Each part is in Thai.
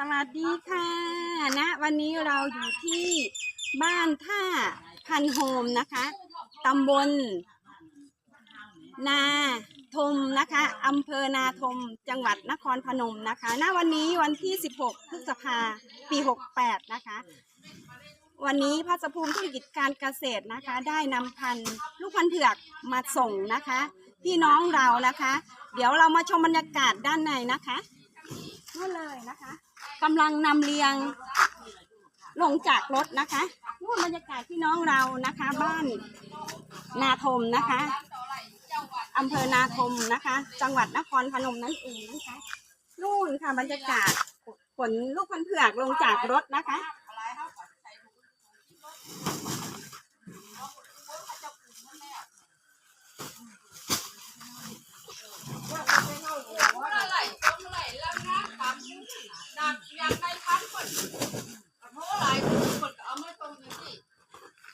สวัสดีค่ะณวันนี้เราอยู่ที่บ้านท่าพันโฮมนะคะตำบล นาทมนะคะอำเภอนาทมจังหวัดนครพนมนะคะณวันนี้วันที่ 16 พฤษภาปี 68 นะคะ วันนี้พัสภูมิธุรกิจการเกษตรนะคะ ได้นำพันธุ์ลูกพันธุ์เผือกมาส่งนะคะ พี่น้องเรานะคะ เดี๋ยวเรามาชมบรรยากาศด้านในนะคะนู่นเลยนะคะ กำลังนำเรียงลงจากรถนะคะนู่นบรรยากาศพี่น้องเรานะคะ บ้านนาทมนะคะอำเภอนาทมนะคะ จังหวัดนครพนมนั่นเองนะคะ นู่นค่ะบรรยากาศขนลูกพันเผือกลงจากรถนะคะ เมื่อไหร่ก็เมื่อไหร่แล้วนะตาม นักอยากได้พันคนเพราะว่าหลายคนก็เอามาตรงนี้สิ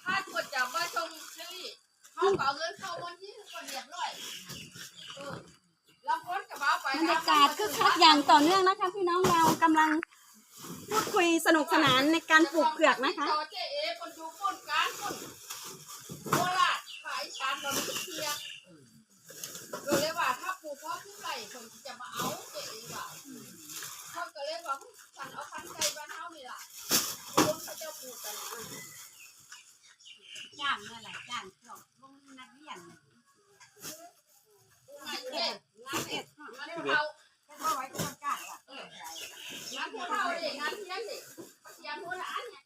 ถ้าคนจะมาตรงนี้เขาก็เอาเงินเข้าวันที่คนเรียบร้อยเออแล้วคนก็มาไปบรรยากาศคึกคักอย่างต่อเนื่องนะคะพี่น้องเรากำลังพูดคุยสนุกสนานในการปลูกเผือกนะคะต่อเจ๊เอคนดูคนกางคนโคราชขายสารเราไม่เทียเราเลยว่าถ้าปลูกเพราะผู้ไหร่คนจะมาเอาเจ๊เอ จ้างเมื่อไหร่จ้างพวลงนักเรียนน่นเรียนนักเรียยนเขาไว้ก็งางอะเอนเรียนเขาดินักเรียนดิเสียงหัวานเนี่ย